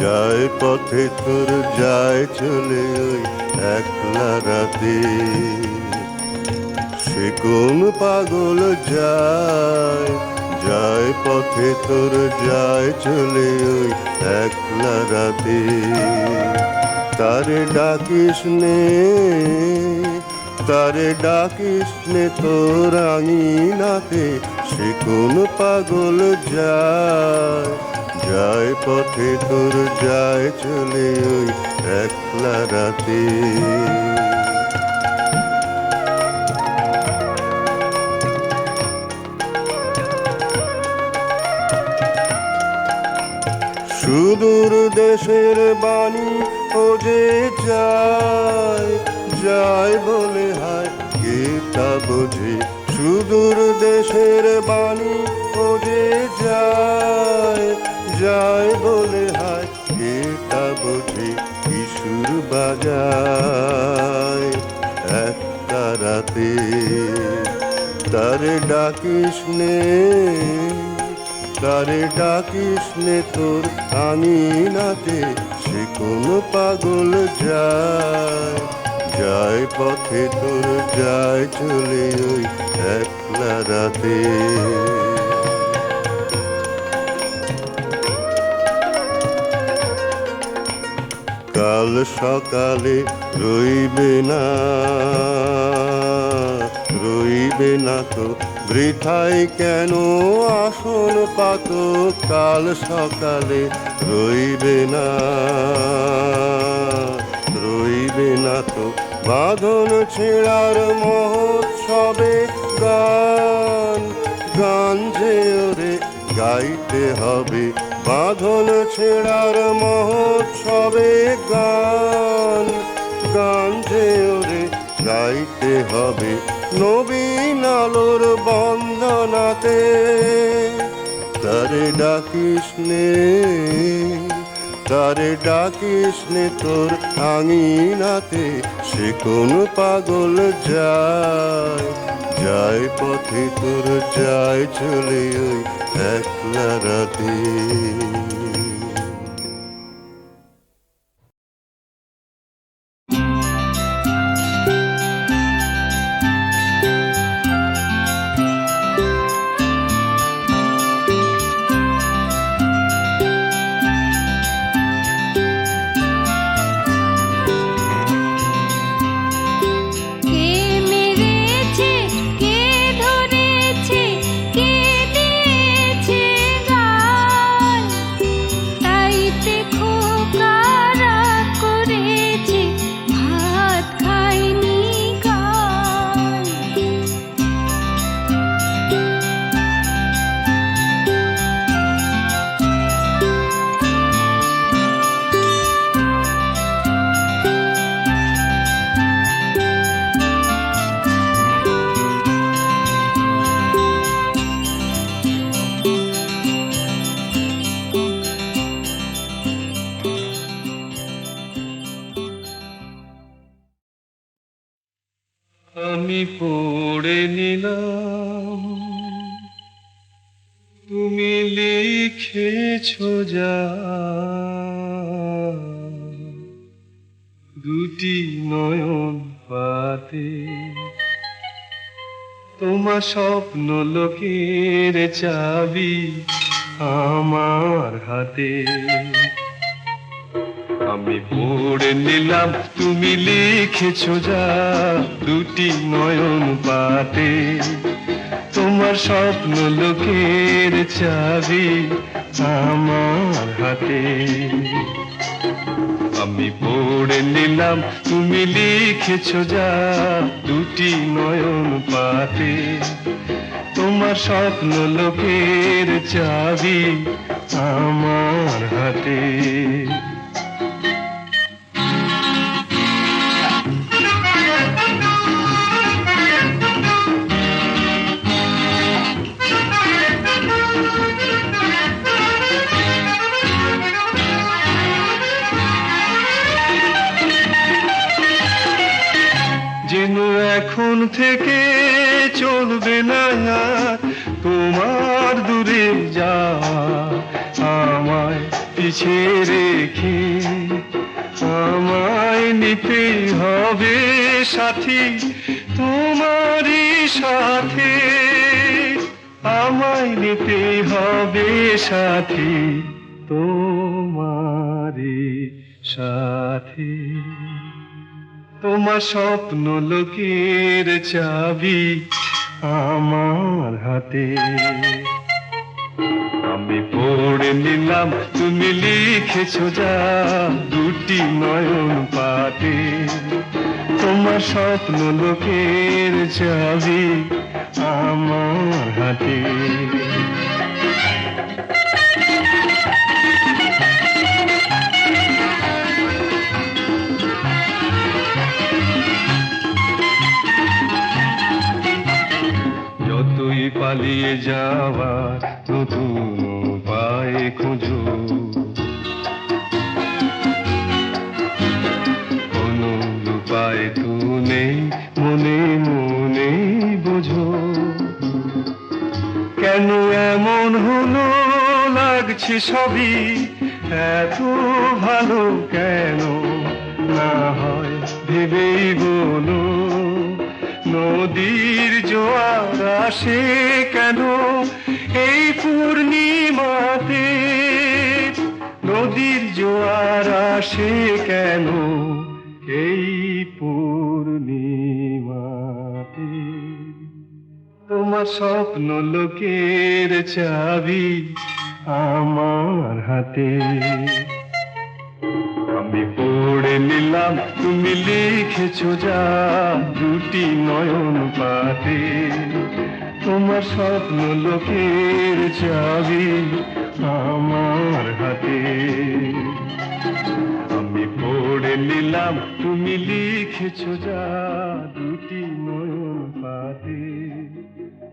যায় পথে, তোর যায় চলে ওই একলা রাতে। সে কোন পাগল যায় যায় পথে, তোর যায় চলে ওই একলা রাতে। তারে ডাকিস নে, তারে ডাকিস নে তোর আঙিনাতে। সে কোন পাগল যায় যায় পথে, তোর যায় চলে ওই একলা রাতে। সুদূর দেশের বাণী ও যে যায় যায় বলে হায়, কে তা বোঝে? সুদূর দেশের বাণী ও যে যায় যায় বলে হায় তা বোঝে কিশোর বাজায়। এক তারাতে তারে ডাকিস নে, তারে ডাকিস নে তোর আঙিনাতে সে কোন পাগল যায়। যায় পথে তোর, যায় চলে ওই একলা রাতে। কাল সকালে রইবে না রইবে না তো বৃথায় কেন? আসন পাত কাল সকালে রইবে না রইবে না তো বাঁধন ছেঁড়ার মহোৎসবে গান গান যে গাইতে হবে। বাঁধন ছেঁড়ার মহোৎসবে গান গান যে গাইতে হবে নবীন আলোর বন্দনাতে। তারে ডাকিস নে, তারে ডাকিস নে তোর আঙিনাতে, সে কোন পাগল যায়। যায় পথে তোর যায় চলে ওই একলা রাতে। আমি পড়ে নিলাম। তুমি লিখেছ যা। দুটি নয়ন পাতে। তোমার স্বপ্ন লোকের চাবি আমার হাতে। আমি পড়ে নিলাম, তুমি লিখেছ যা, দুটি নয়ন পাতে। তোমার স্বপ্ন লোকের চাবি আমার হাতে। আমি পড়ে নিলাম, তুমি লিখেছ যা, দুটি নয়ন পাতে। তোমার স্বপ্ন লোকের চাবি আমার হাতে। থেকে চলবে না আর তোমার দূরে যা, আমায় পিছে রেখে, আমায় নিতে হবে সাথী তোমারই সাথে, আমায় নিতে হবে সাথী তোমারই সাথে। তোমার স্বপ্ন লোকের চাবি আমার হাতে। আমি পড়ে নিলাম, তুমি লিখেছো যা, দুটি নয়ন পাতে। তোমার স্বপ্ন লোকের চাবি আমার হাতে। পালিয়ে যাওয়ার নতুন উপায় খুঁজো। কোনো উপায় তো মনে মনে বোঝো। কেন এমন হলো, লাগছে সবই, এত ভালো কেন? না হয় ভেবেই বলো, নদীর জোয়ার আসে কেন? এই পূর্ণিমাতে নদীর জোয়ার আসে কেন? এই পূর্ণিমাতে তোমার স্বপ্ন লোকের চাবি আমার হাতে। আমি পড়ে নিলাম, তুমি লিখেছো যা, দুটি নয়ন পাতে। তোমার স্বপ্ন লোকের চাবি আমার হাতে। আমি পড়ে নিলাম, তুমি লিখেছো যা, দুটি নয়ন পাতে।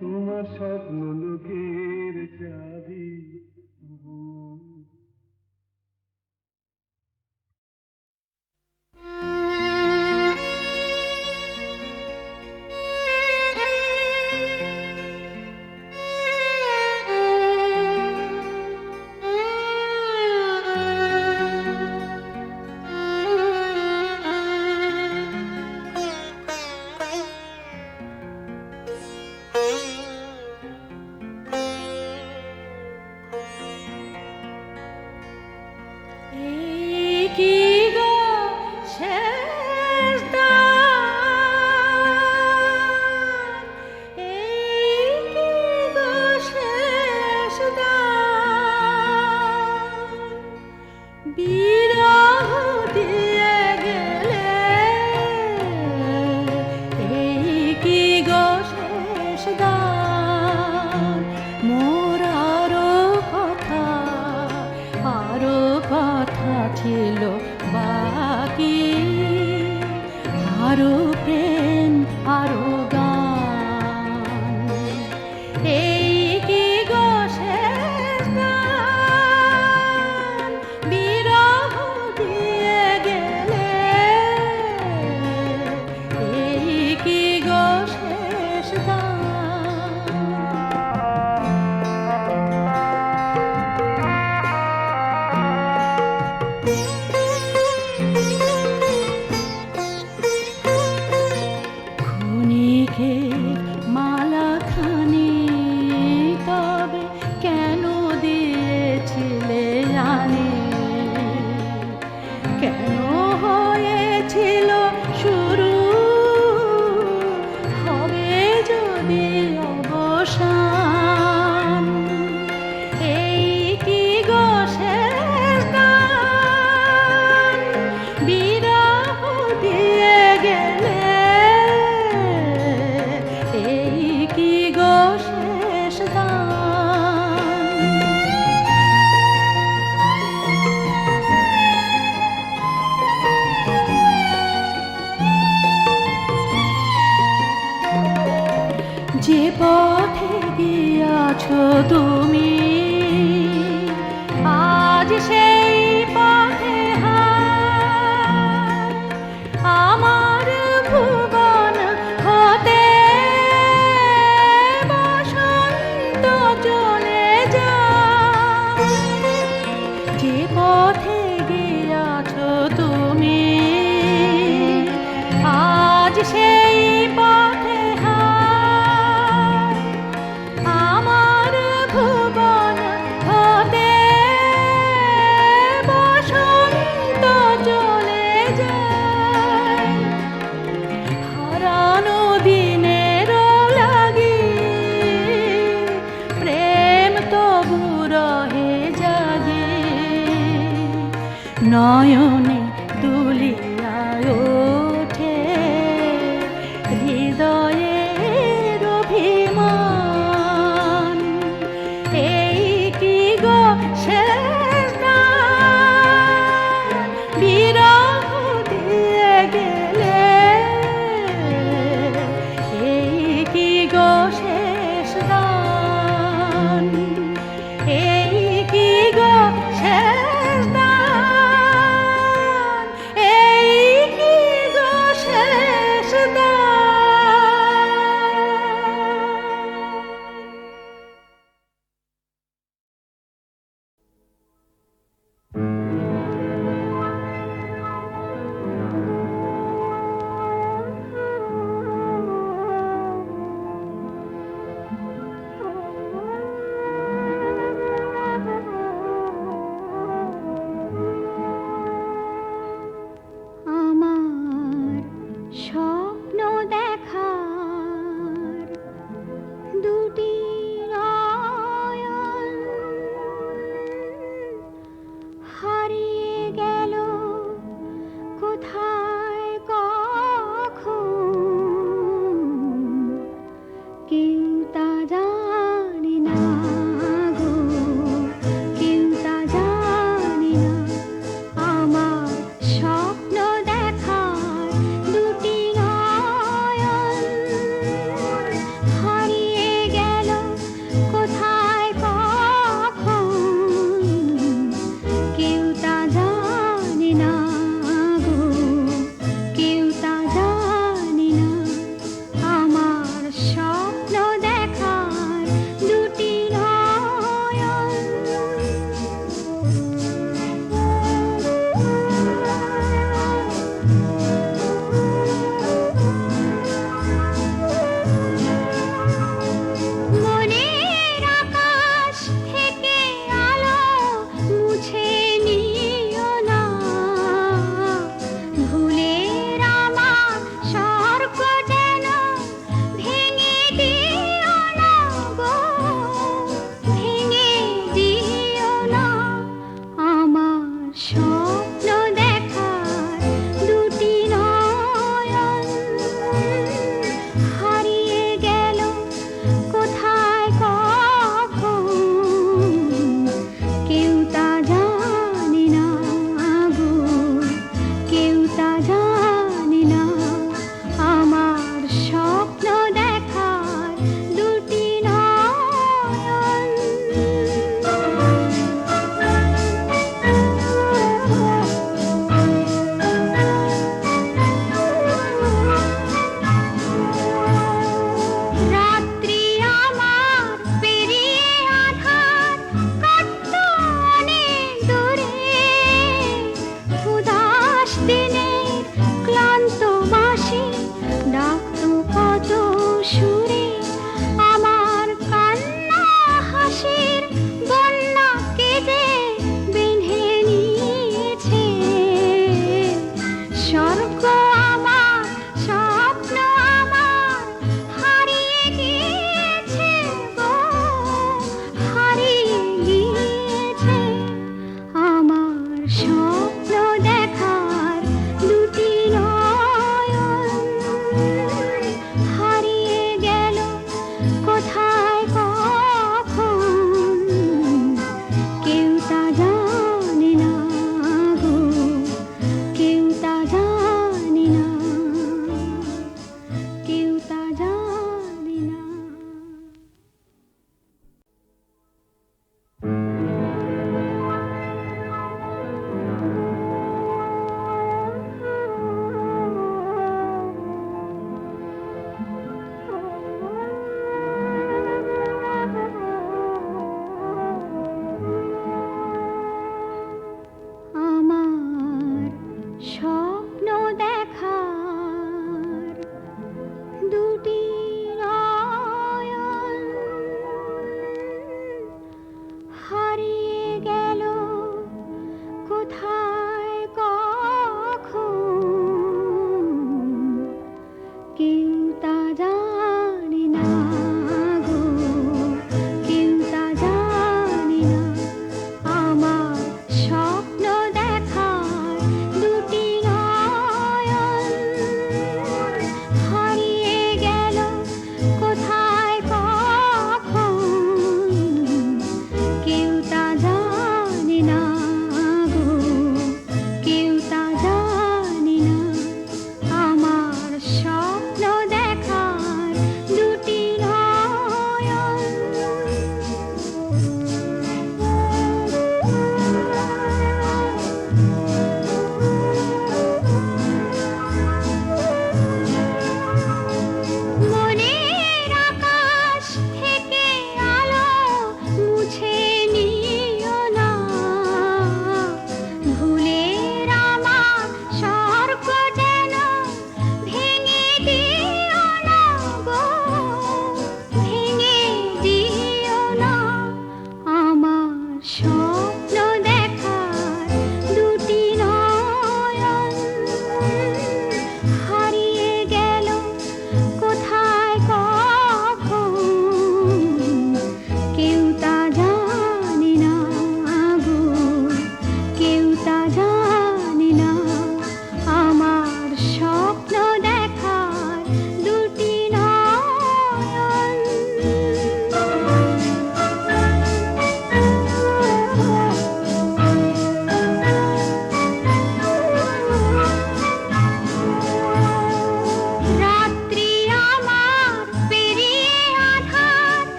তোমার স্বপ্ন লোকের চাবি ছিল বাকি। আরও প্রেম আরও শেষ গান পথে গিয়াছ তুমি। আজ সেই পথে নয়